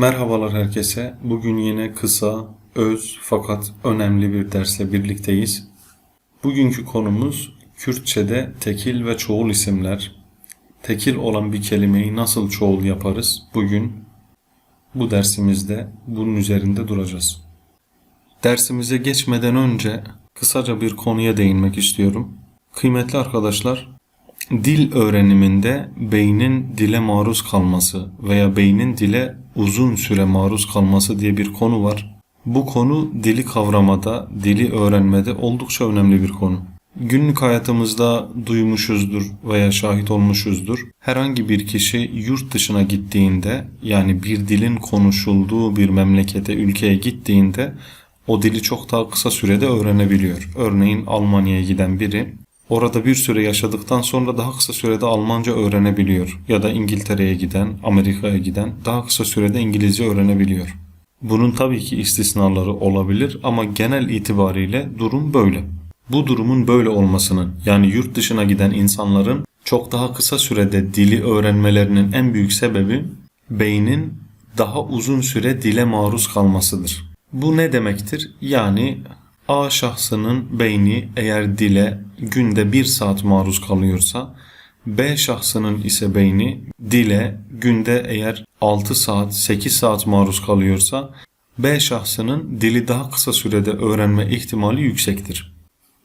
Merhabalar herkese. Bugün yine kısa, öz fakat önemli bir dersle birlikteyiz. Bugünkü konumuz Kürtçe'de tekil ve çoğul isimler. Tekil olan bir kelimeyi nasıl çoğul yaparız? Bugün bu dersimizde bunun üzerinde duracağız. Dersimize geçmeden önce kısaca bir konuya değinmek istiyorum. Kıymetli arkadaşlar, dil öğreniminde beynin dile maruz kalması veya beynin dile uzun süre maruz kalması diye bir konu var. Bu konu dili kavramada, dili öğrenmede oldukça önemli bir konu. Günlük hayatımızda duymuşuzdur veya şahit olmuşuzdur. Herhangi bir kişi yurt dışına gittiğinde yani bir dilin konuşulduğu bir memlekete, ülkeye gittiğinde o dili çok daha kısa sürede öğrenebiliyor. Örneğin Almanya'ya giden biri orada bir süre yaşadıktan sonra daha kısa sürede Almanca öğrenebiliyor. Ya da İngiltere'ye giden, Amerika'ya giden daha kısa sürede İngilizce öğrenebiliyor. Bunun tabii ki istisnaları olabilir ama genel itibariyle durum böyle. Bu durumun böyle olmasının yani yurt dışına giden insanların çok daha kısa sürede dili öğrenmelerinin en büyük sebebi beynin daha uzun süre dile maruz kalmasıdır. Bu ne demektir? Yani A şahsının beyni eğer dile günde 1 saat maruz kalıyorsa B şahsının ise beyni dile günde eğer 6 saat 8 saat maruz kalıyorsa B şahsının dili daha kısa sürede öğrenme ihtimali yüksektir.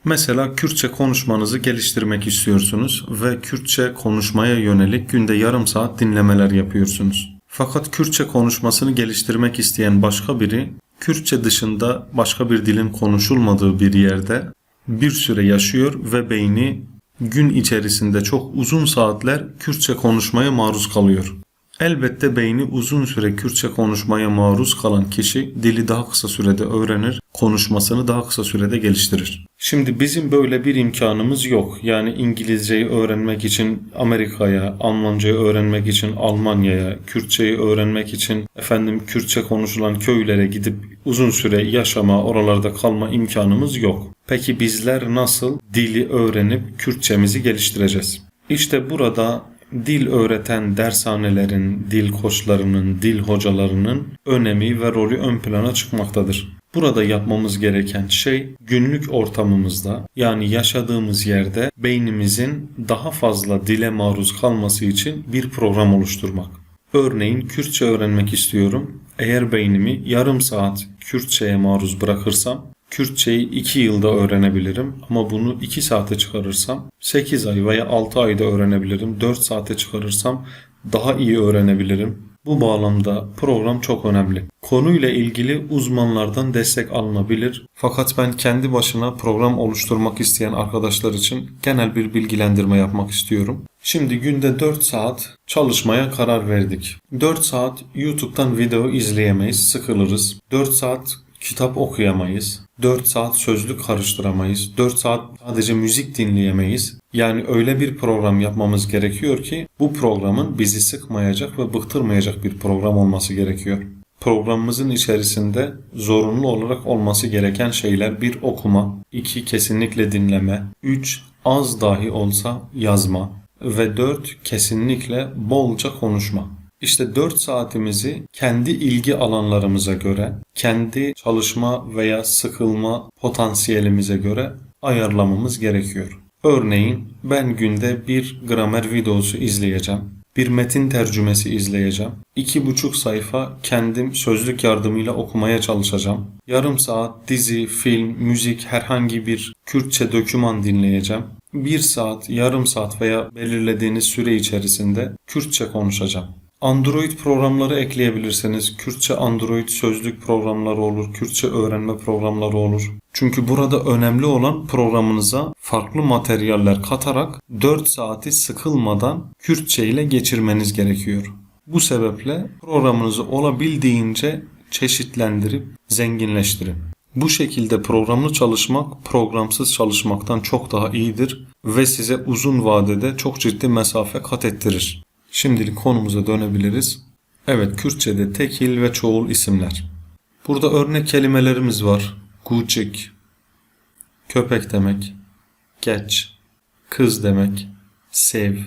Mesela Kürtçe konuşmanızı geliştirmek istiyorsunuz ve Kürtçe konuşmaya yönelik günde yarım saat dinlemeler yapıyorsunuz. Fakat Kürtçe konuşmasını geliştirmek isteyen başka biri Kürtçe dışında başka bir dilin konuşulmadığı bir yerde bir süre yaşıyor ve beyni gün içerisinde çok uzun saatler Kürtçe konuşmaya maruz kalıyor. Elbette beyni uzun süre Kürtçe konuşmaya maruz kalan kişi dili daha kısa sürede öğrenir, konuşmasını daha kısa sürede geliştirir. Şimdi bizim böyle bir imkanımız yok. Yani İngilizceyi öğrenmek için Amerika'ya, Almancayı öğrenmek için Almanya'ya, Kürtçeyi öğrenmek için efendim Kürtçe konuşulan köylere gidip uzun süre yaşama, oralarda kalma imkanımız yok. Peki bizler nasıl dili öğrenip Kürtçemizi geliştireceğiz? İşte burada dil öğreten dershanelerin, dil koçlarının, dil hocalarının önemi ve rolü ön plana çıkmaktadır. Burada yapmamız gereken şey günlük ortamımızda yani yaşadığımız yerde beynimizin daha fazla dile maruz kalması için bir program oluşturmak. Örneğin Kürtçe öğrenmek istiyorum. Eğer beynimi yarım saat Kürtçe'ye maruz bırakırsam Kürtçeyi 2 yılda öğrenebilirim ama bunu 2 saate çıkarırsam 8 ay veya 6 ayda öğrenebilirim. 4 saate çıkarırsam daha iyi öğrenebilirim. Bu bağlamda program çok önemli. Konuyla ilgili uzmanlardan destek alınabilir. Fakat ben kendi başına program oluşturmak isteyen arkadaşlar için genel bir bilgilendirme yapmak istiyorum. Şimdi günde 4 saat çalışmaya karar verdik. 4 saat YouTube'dan video izleyemeyiz, sıkılırız. 4 saat kitap okuyamayız. 4 saat sözlük karıştıramayız. 4 saat sadece müzik dinleyemeyiz. Yani öyle bir program yapmamız gerekiyor ki bu programın bizi sıkmayacak ve bıktırmayacak bir program olması gerekiyor. Programımızın içerisinde zorunlu olarak olması gereken şeyler bir okuma, iki kesinlikle dinleme, üç az dahi olsa yazma ve dört kesinlikle bolca konuşma. İşte 4 saatimizi kendi ilgi alanlarımıza göre, kendi çalışma veya sıkılma potansiyelimize göre ayarlamamız gerekiyor. Örneğin ben günde bir gramer videosu izleyeceğim. Bir metin tercümesi izleyeceğim. İki buçuk sayfa kendim sözlük yardımıyla okumaya çalışacağım. Yarım saat dizi, film, müzik herhangi bir Kürtçe döküman dinleyeceğim. Bir saat, yarım saat veya belirlediğiniz süre içerisinde Kürtçe konuşacağım. Android programları ekleyebilirseniz Kürtçe Android sözlük programları olur, Kürtçe öğrenme programları olur. Çünkü burada önemli olan programınıza farklı materyaller katarak 4 saati sıkılmadan Kürtçe ile geçirmeniz gerekiyor. Bu sebeple programınızı olabildiğince çeşitlendirip zenginleştirin. Bu şekilde programlı çalışmak programsız çalışmaktan çok daha iyidir ve size uzun vadede çok ciddi mesafe kat ettirir. Şimdilik konumuza dönebiliriz. Evet, Kürtçe'de tekil ve çoğul isimler. Burada örnek kelimelerimiz var. Gucik, köpek demek, geç, kız demek, sev,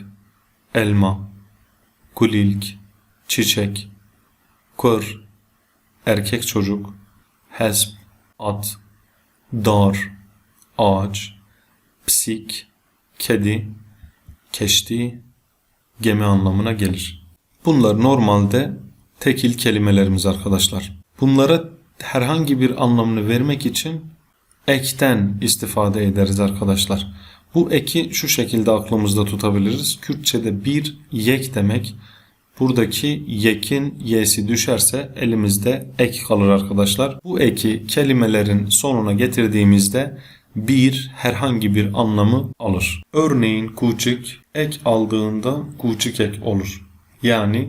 elma, gulilk, çiçek, kör, erkek çocuk, hesp, at, dar, ağaç, psik, kedi, keşti, gemi anlamına gelir. Bunlar normalde tekil kelimelerimiz arkadaşlar. Bunlara herhangi bir anlamını vermek için ekten istifade ederiz arkadaşlar. Bu eki şu şekilde aklımızda tutabiliriz. Kürtçede bir yek demek. Buradaki yekin y'si düşerse elimizde ek kalır arkadaşlar. Bu eki kelimelerin sonuna getirdiğimizde bir herhangi bir anlamı alır. Örneğin kuçik ek aldığında kuçik ek olur. Yani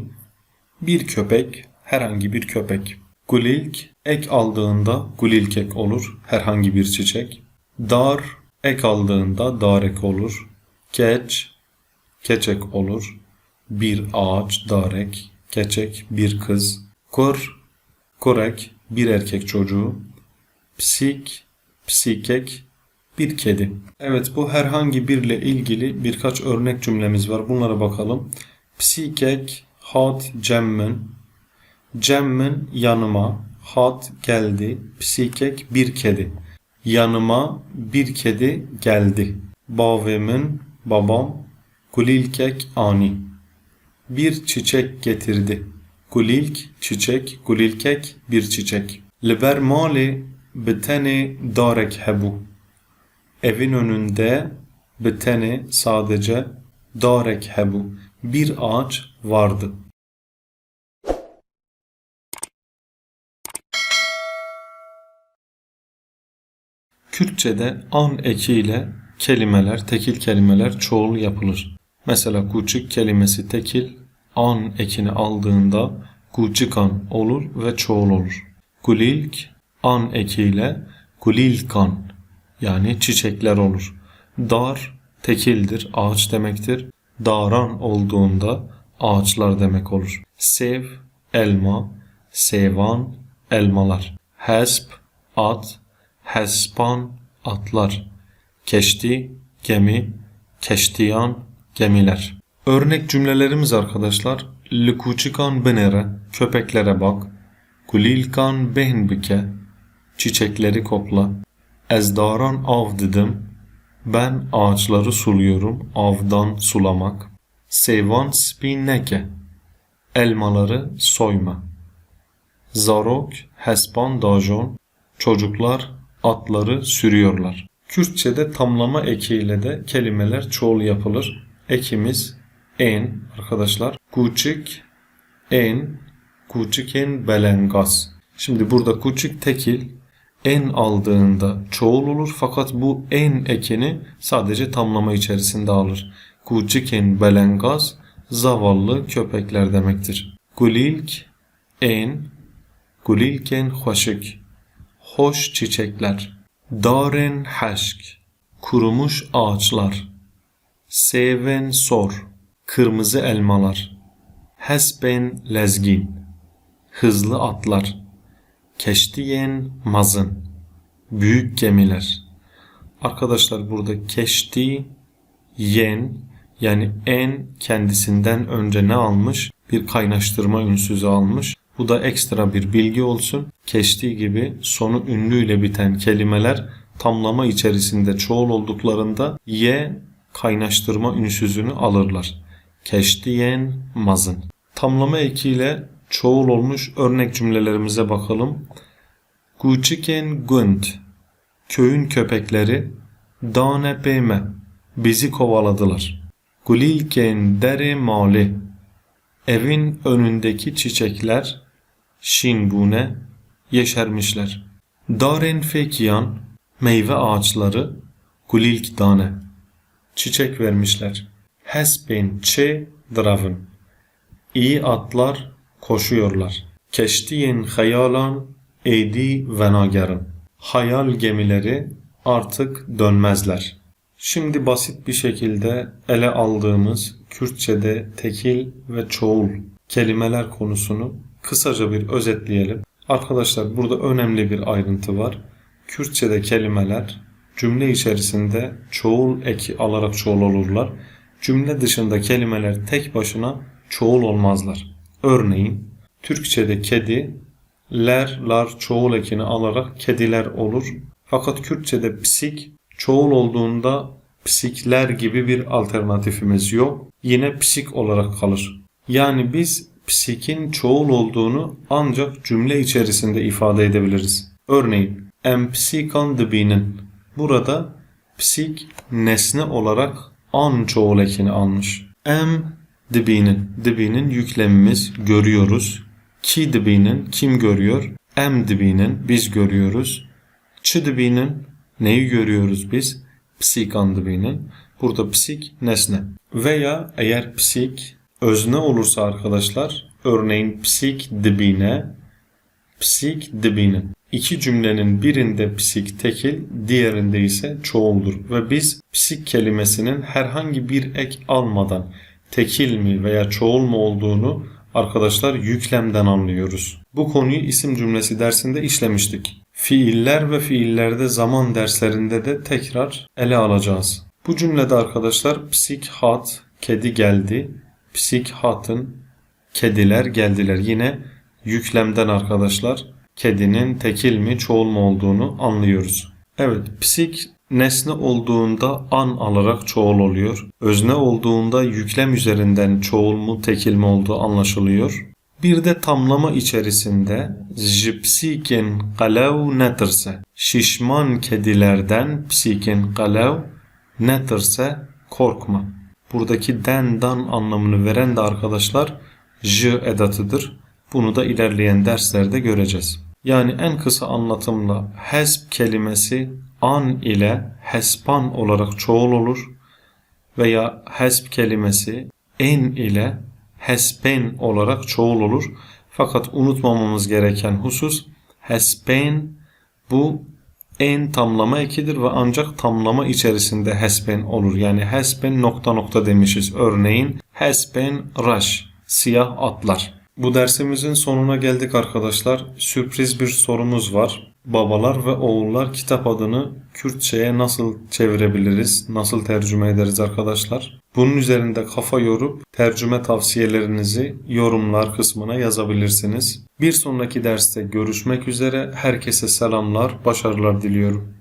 bir köpek herhangi bir köpek. Gulilk ek aldığında gulilk ek olur. Herhangi bir çiçek. Dar ek aldığında dar ek olur. Keç keçek olur. Bir ağaç darek. Keçek bir kız. Kor korek bir erkek çocuğu. Psik psikek bir kedi. Evet bu herhangi birle ilgili birkaç örnek cümlemiz var. Bunlara bakalım. Psikek hat cemmin. Cemmin yanıma. Hat geldi. Psikek bir kedi. Yanıma bir kedi geldi. Bavemin babam. Gulilkek ani. Bir çiçek getirdi. Gulilk çiçek. Gulilkek bir çiçek. Liber mali bitene darek hebu. Evin önünde bitene sadece darek hebu. Bir ağaç vardı. Kürtçe'de an ekiyle kelimeler, tekil kelimeler çoğul yapılır. Mesela kuçuk kelimesi tekil, an ekini aldığında kuçikan olur ve çoğul olur. Gulilk an ekiyle gulilkan yani çiçekler olur. Dar tekildir, ağaç demektir. Daran olduğunda ağaçlar demek olur. Sev, elma, sevan, elmalar. Hesp, at, hespan, atlar. Keşti, gemi, keştiyan, gemiler. Örnek cümlelerimiz arkadaşlar. Likuçikan benere, köpeklere bak. Kulilkan behnbike, çiçekleri kopla. Ezdaran av dedim. Ben ağaçları suluyorum. Avdan sulamak. Sevan spineke. Elmaları soyma. Zarok hespan dajon. Çocuklar atları sürüyorlar. Kürtçe'de tamlama ekiyle de kelimeler çoğul yapılır. Ekimiz en arkadaşlar. Kuçik en kuçiken belengas. Şimdi burada kuçik tekil en aldığında çoğul olur fakat bu en ekini sadece tamlama içerisinde alır. Kuçiken belengaz zavallı köpekler demektir. Gulilk en gulilken hoşik hoş çiçekler. Daren haşk kurumuş ağaçlar. Seven sor kırmızı elmalar. Hesben lezgin hızlı atlar. Keştiyen mazın. Büyük gemiler. Arkadaşlar burada keşti yen yani en kendisinden önce ne almış? Bir kaynaştırma ünsüzü almış. Bu da ekstra bir bilgi olsun. Keşti gibi sonu ünlüyle biten kelimeler tamlama içerisinde çoğul olduklarında ye kaynaştırma ünsüzünü alırlar. Keştiyen mazın. Tamlama ekiyle çoğul olmuş örnek cümlelerimize bakalım. Guçiken gund köyün köpekleri dane peyme bizi kovaladılar. Gulilken dere mali evin önündeki çiçekler şinbune yeşermişler. Daren fekiyan meyve ağaçları gulilk dane çiçek vermişler. Hesben çe dravın İyi atlar koşuyorlar. Keştiyen hayalan eydi ve nagarın. Hayal gemileri artık dönmezler. Şimdi basit bir şekilde ele aldığımız Kürtçe'de tekil ve çoğul kelimeler konusunu kısaca bir özetleyelim. Arkadaşlar burada önemli bir ayrıntı var. Kürtçe'de kelimeler cümle içerisinde çoğul eki alarak çoğul olurlar. Cümle dışında kelimeler tek başına çoğul olmazlar. Örneğin Türkçe'de kedi, ler, lar çoğul ekini alarak kediler olur. Fakat Kürtçe'de psik çoğul olduğunda psikler gibi bir alternatifimiz yok. Yine psik olarak kalır. Yani biz psikin çoğul olduğunu ancak cümle içerisinde ifade edebiliriz. Örneğin em psikan dibinin. Burada psik nesne olarak an çoğul ekini almış. Em dibinin. Dibinin yüklemimiz görüyoruz. Ki dibinin kim görüyor? Em dibinin biz görüyoruz. Çı dibinin neyi görüyoruz biz? Psikan dibinin. Burada psik nesne. Veya eğer psik özne olursa arkadaşlar örneğin psik dibine psik dibinin. İki cümlenin birinde psik tekil, diğerinde ise çoğuldur ve biz psik kelimesinin herhangi bir ek almadan tekil mi veya çoğul mu olduğunu arkadaşlar yüklemden anlıyoruz. Bu konuyu isim cümlesi dersinde işlemiştik. Fiiller ve fiillerde zaman derslerinde de tekrar ele alacağız. Bu cümlede arkadaşlar psik hat, kedi geldi, psik hatın, kediler geldiler. Yine yüklemden arkadaşlar kedinin tekil mi çoğul mu olduğunu anlıyoruz. Evet psik nesne olduğunda an alarak çoğul oluyor. Özne olduğunda yüklem üzerinden çoğul mu tekil mi olduğu anlaşılıyor. Bir de tamlama içerisinde jipsikin kalev netirse şişman kedilerden psikin kalev netirse korkma. Buradaki den dan anlamını veren de arkadaşlar j edatıdır. Bunu da ilerleyen derslerde göreceğiz. Yani en kısa anlatımla hesp kelimesi an ile hespan olarak çoğul olur veya hesp kelimesi en ile hespen olarak çoğul olur. Fakat unutmamamız gereken husus hespen bu en tamlama ekidir ve ancak tamlama içerisinde hesben olur. Yani hesben nokta nokta demişiz. Örneğin hesben raş siyah atlar. Bu dersimizin sonuna geldik arkadaşlar. Sürpriz bir sorumuz var. Babalar ve oğullar kitap adını Kürtçe'ye nasıl çevirebiliriz? Nasıl tercüme ederiz arkadaşlar? Bunun üzerinde kafa yorup tercüme tavsiyelerinizi yorumlar kısmına yazabilirsiniz. Bir sonraki derste görüşmek üzere. Herkese selamlar, başarılar diliyorum.